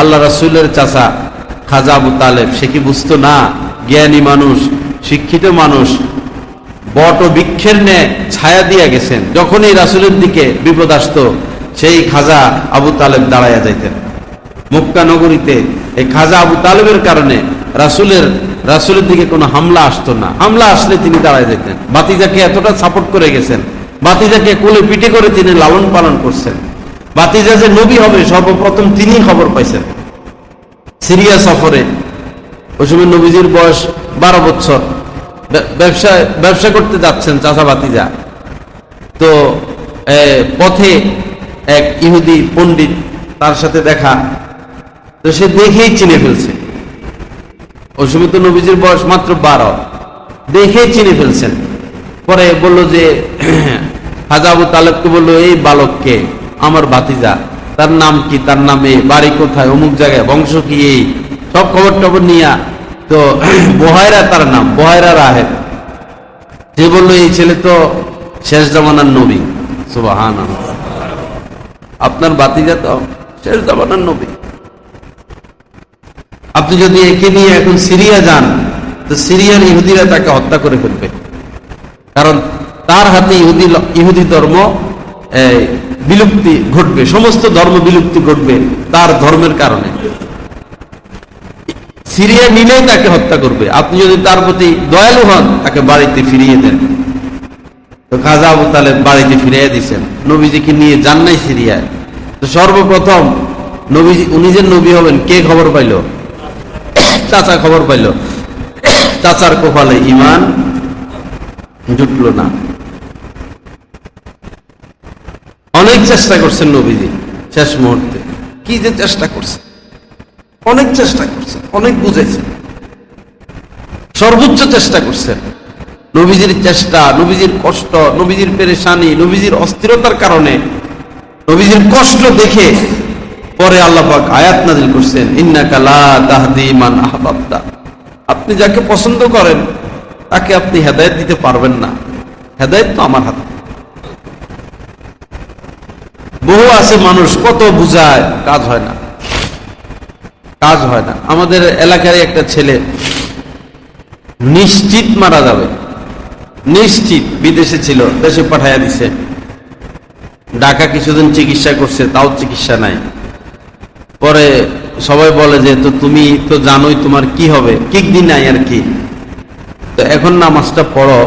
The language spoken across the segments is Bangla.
আল্লাহ খাজা আবু তালেব, সে কি না? জ্ঞানী মানুষ, শিক্ষিত মানুষ, বট বৃক্ষের ছায়া দিয়া গেছেন। যখনই রাসূলের দিকে বিপদ সেই খাজা আবু তালেব দাঁড়াইয়া যাইতেন। মক্কা নগরীতে এই খাজা আবু তালেবের কারণে রাসূলের রাসূলের দিকে কোনো হামলা আসতো না। হামলা আসলে তিনি দাঁড়ায় যেতেন বাতিজাকে এতটা সাপোর্ট করে গেছেন। বাতিজাকে কোলে পিঠে করে তিনি লালন পালন করছেন। বাতিজা যে নবী হবে, সর্বপ্রথম তিনি খবর পাইছেন। সিরিয়া সফরে। ওই সময় নবীজির বয়স বারো বছর। ব্য- ব্যবসা ব্যবসা করতে যাচ্ছেন চাচা বাতিজা। তো পথে এক ইহুদি পণ্ডিত তার সাথে দেখা। তো সে দেখেই চিনে ফেলছে। ওই সময় তো নবীজির বয়স মাত্র বারো। দেখেই চিনে ফেলছেন। পরে বলল যে হাজা আবু তালেবকে বলল, এই বালককে। আমার বাতিজা তার নাম কি, তার নামে, বাড়ি কোথায়, অমুক জায়গায়, বংশ কি এই, সব খবর টবর নিয়া, তো বহায়রা তার নাম বহায়রা রাহেব। যে বলল, এই ছেলে তো শেষ জামানার নবী। সুবাহান আপনার বাতিজা তো শেষ জামানার নবী। আপনি যদি একে নিয়ে এখন সিরিয়া যান, তো সিরিয়ার ইহুদিরা তাকে হত্যা করে ফেলবে। কারণ তার হাতে ইহুদি ইহুদি ধর্ম বিলুপ্তি ঘটবে, সমস্ত ধর্ম বিলুপ্তি ঘটবে তার ধর্মের কারণে। সিরিয়া নিলেই তাকে হত্যা করবে। আপনি যদি তার প্রতি দয়ালু হন, তাকে বাড়িতে ফিরিয়ে দেন। খাজা আবু তালেব বাড়িতে ফিরিয়ে দিচ্ছেন নবীজিকে নিয়ে যান নাই সিরিয়ায়। তো সর্বপ্রথম নবীজি, উনি যে নবী হবেন, কে খবর পাইল? চাচা খবর পাইল। চাচার কপালে ইমান জুটল না অনেক চেষ্টা করছেন নবীজি, শেষ মুহূর্তে। কি যে চেষ্টা করছে? অনেক চেষ্টা করছে, অনেক বুঝেছে। সর্বোচ্চ চেষ্টা করছেন নবীজির চেষ্টা, নবীজির কষ্ট, নবীজির পেরেশানি, নবীজির অস্থিরতার কারণে, নবীজির কষ্ট দেখে পরে আল্লাহ পাক আয়াত নাজিল করছেন, ইন্নাকা লা তাহদি মান আহবাবতা। আপনি যাকে পছন্দ করেন, তাকে আপনি হেদায়েত দিতে পারবেন না। হেদায়েত তো আমার হাতে। বহু আছে মানুষ, কত বুঝায়, কাজ হয় না। কাজ হয় না। আমাদের এলাকারই একটা ছেলে, নিশ্চিত মারা যাবে। নিশ্চিত বিদেশে ছিল, দেশে পাঠাইয়া দিছে। ঢাকা কিছুদিন চিকিৎসা করছে, তাও চিকিৎসা নাই। পরে সবাই বলে যে, তো তুমি তো জানোই তোমার কি হবে কিক দিন নাই আর কি? তো এখন নামাজটা পড়ো।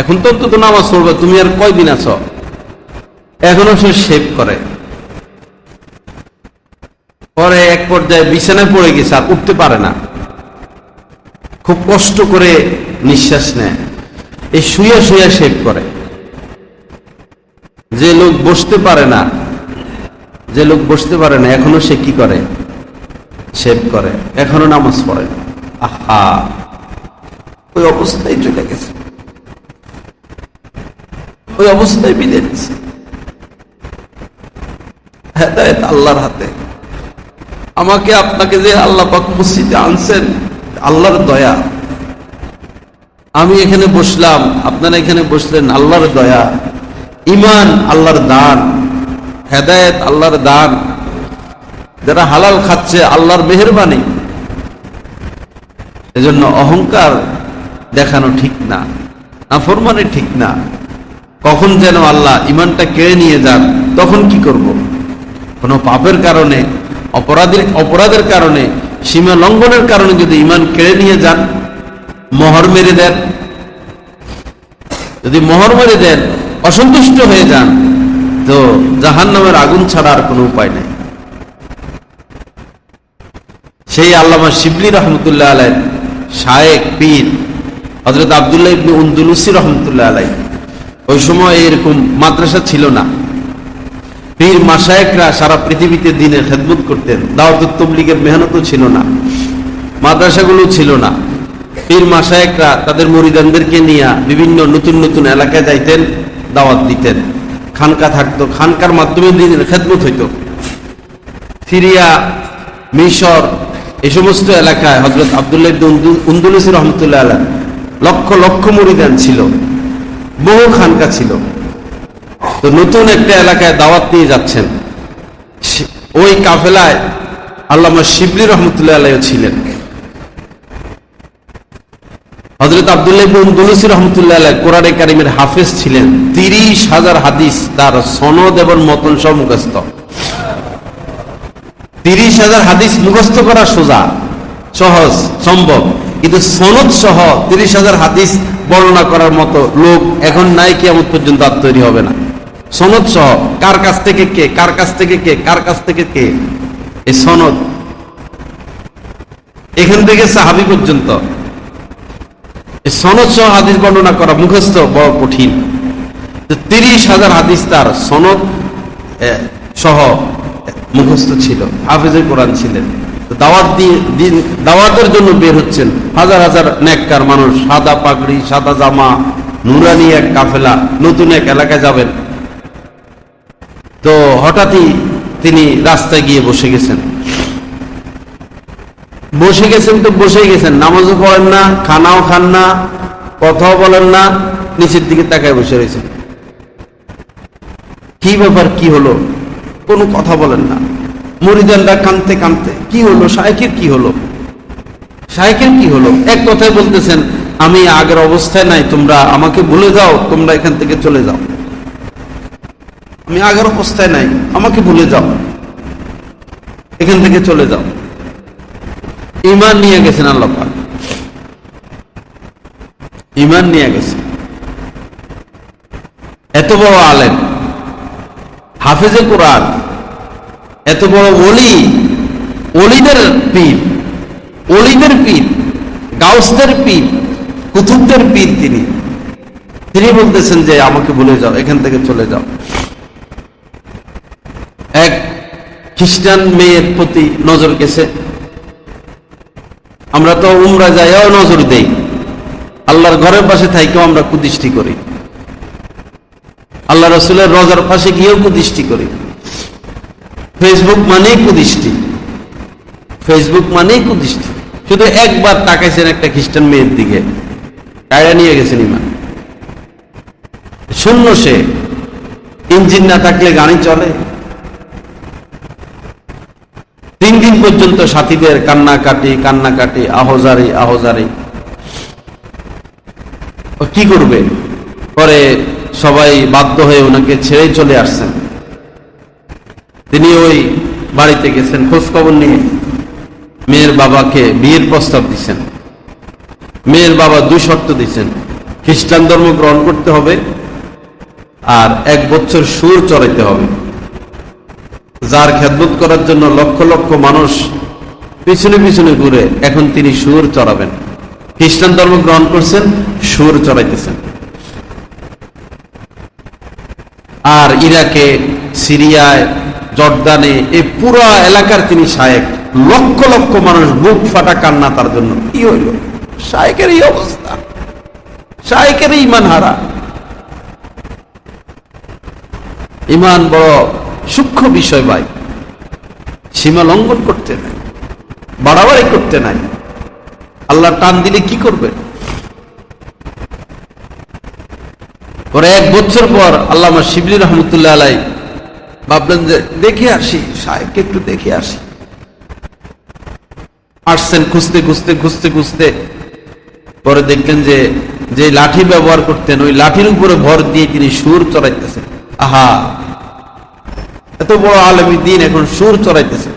এখন তো অন্তত নামাজ পড়বে, তুমি আর কয়দিন আছো? এখনও সে সেভ করে। পরে এক পর্যায়ে বিছানায় পড়ে গেছে, আর উঠতে পারে না। খুব কষ্ট করে নিঃশ্বাস নেয়। এই শুয়ে শুয়ে সেভ করে। যে লোক বসতে পারে না, যে লোক বসতে পারে না, এখনও সে কি করে? সেভ করে। এখনও নামাজ পড়ে। আহা! ওই অবস্থায় চলে গেছে। ওই অবস্থায় বিদে দিচ্ছে হেদায়ত আল্লাহর হাতে। আমাকে আপনাকে যে আল্লাহ পাক মসজিদে আনছেন, আল্লাহর দয়া। আমি এখানে বসলাম, আপনারা এখানে বসলেন, আল্লাহর দয়া। ইমান আল্লাহর দান, হেদায়েত আল্লাহর দান। যারা হালাল খাচ্ছে, আল্লাহর মেহরবানি। এজন্য অহংকার দেখানো ঠিক না না নাফরমানি ঠিক না। কখন যেন আল্লাহ ইমানটা কেড়ে নিয়ে যান, তখন কি করব? কোনো পাপের কারণে, অপরাধের অপরাধের কারণে, সীমা লঙ্ঘনের কারণে যদি ইমান কেড়ে নিয়ে যান, মোহর মেরে দেন। যদি মোহর মেরে দেন, অসন্তুষ্ট হয়ে যান, তো জাহান নামের আগুন ছাড়া আর কোনো উপায় নেই। সেই আল্লামা শিবলি রহমতুল্লাহ আলাই শায়েক পীর হজরত আবদুল্লাহ ইবনে উন্দুলুসি রহমতুল্লাহ আলাই ওই সময় এরকম মাদ্রাসা ছিল না। পীর মাসায়েকরা সারা পৃথিবীতে দিনের খেদমত করতেন। দাওয়াত তবলিগের মেহনতও ছিল না। মাদ্রাসাগুলো ছিল না। পীর মাসায়েকরা তাদের মরিদানদেরকে নিয়ে বিভিন্ন নতুন নতুন এলাকায় যাইতেন, দাওয়াত দিতেন। খানকা থাকতো। খানকার মাধ্যমে দিনের খেদমত হইতো। সিরিয়া, মিশর এই সমস্ত এলাকায় হজরত আবদুল্লাহ উন্দুলসি রহমতুল্লাহ আলাহ লক্ষ লক্ষ মরিদান ছিল। বহু খানকা ছিল। তো নতুন একটা এলাকায় দাওয়াত নিয়ে যাচ্ছেন। ওই কাফেলায় আল্লামা শিবলি রহমতুল্লাহ আলাইও ছিলেন। হজরত আবদুল্লাহ ইবনুলসি রহমতুল্লাহ কোরআনে কারিমের হাফেজ ছিলেন। তিরিশ হাজার হাদিস তার সনদ এবং মতন সব মুখস্থ। তিরিশ হাজার হাদিস মুখস্থ করা সোজা, সহজ, সম্ভব। কিন্তু সনদ সহ তিরিশ হাজার হাদিস বর্ণনা করার মতো লোক এখন নাই, কিয়ামত পর্যন্ত আর তৈরি হবে না। সনদ সহ কার কাছ থেকে কে, কার কাছ থেকে কে, কার কাছ থেকে কে? এই সনদ। এখান থেকে সাহাবি পর্যন্ত। সনদ সহ হাদিস বর্ণনা করা মুখস্থ, বড় কঠিন। তিরিশ হাজার হাদিস তার সনদ সহ মুখস্থ ছিল। হাফিজের কোরআন ছিলেন। দাওয়াত দিন দাওয়াতের জন্য বের হচ্ছেন। হাজার হাজার নেককার মানুষ, সাদা পাগড়ি, সাদা জামা, নুরানি এক কাফেলা, নতুন এক এলাকায় যাবেন। তো হঠাৎই তিনি রাস্তায় গিয়ে বসে গেছেন। বসে গেছেন তো বসে গেছেন, নামাজও পড়েন না, খানাও খান না, কথাও বলেন না, নিচের দিকে তাকায় বসে রয়েছেন। কি ব্যাপার, কি হলো? কোনো কথা বলেন না। মরিদানরা কানতে কানতে কি হলো? শায়কের কি হলো? শায়কের কি হলো? এক কথায় বলতেছেন, আমি আগের অবস্থায় নাই, তোমরা আমাকে ভুলে যাও তোমরা এখান থেকে চলে যাও। আমি আগের অবস্থায় নাই। আমাকে ভুলে যাও। এখান থেকে চলে যাও। ইমান নিয়ে গেছেন আল্লাহ পাক। ইমান নিয়ে গেছেন। এত বড় আলেম, হাফেজে কোরআন, এত বড় অলি অলিদের পীর অলিদের পীর, গাউসদের পীর, কুতুবদের পীর তিনি। তিনি বলতেছেন যে আমাকে ভুলে যাও, এখান থেকে চলে যাও এক খ্রিস্টান মেয়ের প্রতি নজর গেছে। আমরা তো উমরা যাইও নজর দেই। আল্লাহর ঘরের পাশে থাইকেও আমরা কুদৃষ্টি করি। আল্লাহ রসুলের রজার পাশে গিয়েও কুদৃষ্টি করি। ফেসবুক মানেই কুদৃষ্টি। ফেসবুক মানেই কুদৃষ্টি। শুধু একবার তাকাইছেন একটা খ্রিস্টান মেয়ের দিকে। কায়রা নিয়ে গেছেন ইমান। শূন্য সে। ইঞ্জিন না থাকলে গাড়ি চলে তিন দিন পর্যন্ত সাথীদের কান্নাকাটি কান্নাকাটি, আহজারি আহজারি। কি করবে? পরে সবাই বাধ্য হয়ে ওনাকে ছেড়ে চলে আসছেন। তিনি ওই বাড়িতে গেছেন খোঁজ খবর নিয়ে। মেয়ের বাবাকে বিয়ের প্রস্তাব দিচ্ছেন মেয়ের বাবা দুই শর্ত দিচ্ছেন খ্রিস্টান ধর্ম গ্রহণ করতে হবে আর এক বছর সুর চড়াইতে হবে। যার খেদমত করার জন্য লক্ষ লক্ষ মানুষ পিছনে পিছনে ঘুরে এখন তিনি সুর চড়াবেন। খ্রিস্টান ধর্ম গ্রহণ করছেন, সুর চড়াইতেছেন। আর ইরাকে, সিরিয়ায়, জর্দানে এই পুরো এলাকার তিনি শায়েক। লক্ষ লক্ষ মানুষ বুক ফাটা কান্না তার জন্য। কি হইল? শায়েকের এই অবস্থা। শায়েকের ইমান হারা ইমান বড় সূক্ষ্ম বিষয় ভাই। সীমা লঙ্ঘন করতে নাই, বাড়াবাড়ি করতে নাই। আল্লাহ টান দিলে কি করবে? পরে এক বছর পর আল্লামা শিবলি রহমতুল্লাহ আলাই ভাবলেন যে, দেখে আসি, সাহেবকে একটু দেখে আসি। আসছেন খুঁজতে খুঁজতে খুঁজতে খুঁজতে। পরে দেখলেন যে যে লাঠি ব্যবহার করতেন, ওই লাঠির উপরে ভর দিয়ে তিনি সুর চড়াইতেছেন। আহা! এত বড় আলমী দিন এখন সুর চড়াইতেছে।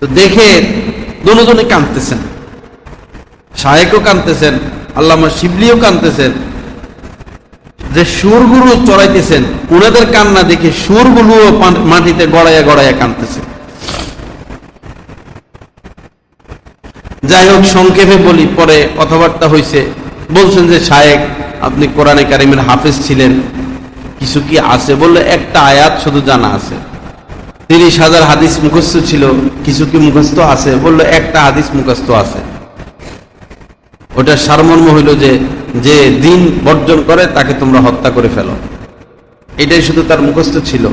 তো দেখে দুজনে কাঁদতেছেন। শাহেকও কাঁদতেছেন, আল্লামা শিবলিও কাঁদতেছেন। যে সুরগুলো চড়াইতেছেন, উনাদের কান্না দেখে সুরগুলো মাটিতে গড়াইয়া গড়াইয়া কাঁদতেছে। যাই হোক, সংক্ষেপে বলি, পরে কথাবার্তা হয়েছে বলছেন যে, শায়েক, আপনি কোরআনে কারিমের হাফেজ ছিলেন। কিছু কি আছে বললে একটা আয়াত শুধু জানা আছে। তিরিশ হাজার হাদিস মুখস্থ ছিল, কিছু কি মুখস্থ আছে বলল একটা হাদিস মুখস্থ আছে। ওটার সারমর্ম হইল যে যে দিন বর্জন করে তাকে তোমরা হত্যা করে ফেলো। এটাই শুধু তার মুখস্থ ছিল।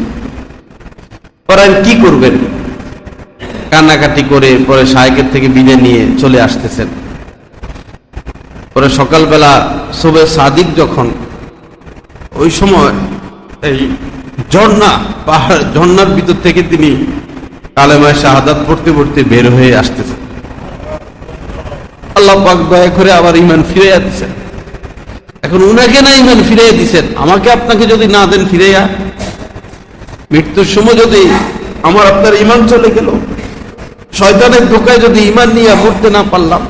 পরে কি করবেন? কান্নাকাটি করে পরে শাহেকের থেকে বিদায় নিয়ে চলে আসতেছেন। পরে সকালবেলা শোবে সাদিক যখন, ওই সময় এই ঝর্ণা, পাহাড়, ঝর্ণার ভিতর থেকে তিনি কালেমায় শাহাদাত পড়তে পড়তে বের হয়ে আসতেছেন। আল্লাহ পাক দয়া করে আবার ইমান ফিরে দিচ্ছেন এখন উনাকে না ইমান ফিরে দিছেন, আমাকে আপনাকে যদি না দেন ফিরেয়া মৃত্যুর সময় যদি আমার আপনার ইমান চলে গেল, শয়তানের ধোকায় যদি ইমান নিয়ে পড়তে না পারলাম,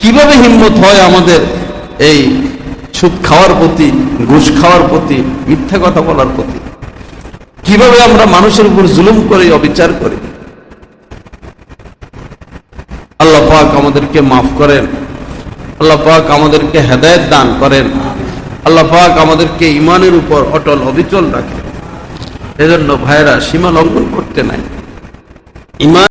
কীভাবে হিম্মত হয় আমাদের এই সুদ খাওয়ার প্রতি, ঘুষ খাওয়ার প্রতি, মিথ্যা কথা বলার প্রতি। কীভাবে আমরা মানুষের উপর জুলুম করে, অবিচার করি? আল্লাহ পাক আমাদেরকে মাফ করেন। আল্লাহ পাক আমাদেরকে হেদায়েত দান করেন। আল্লাহ পাক আমাদেরকে ইমানের উপর অটল, অবিচল রাখেন। এজন্য ভাইরা সীমা লঙ্ঘন করতে নাই। ইমান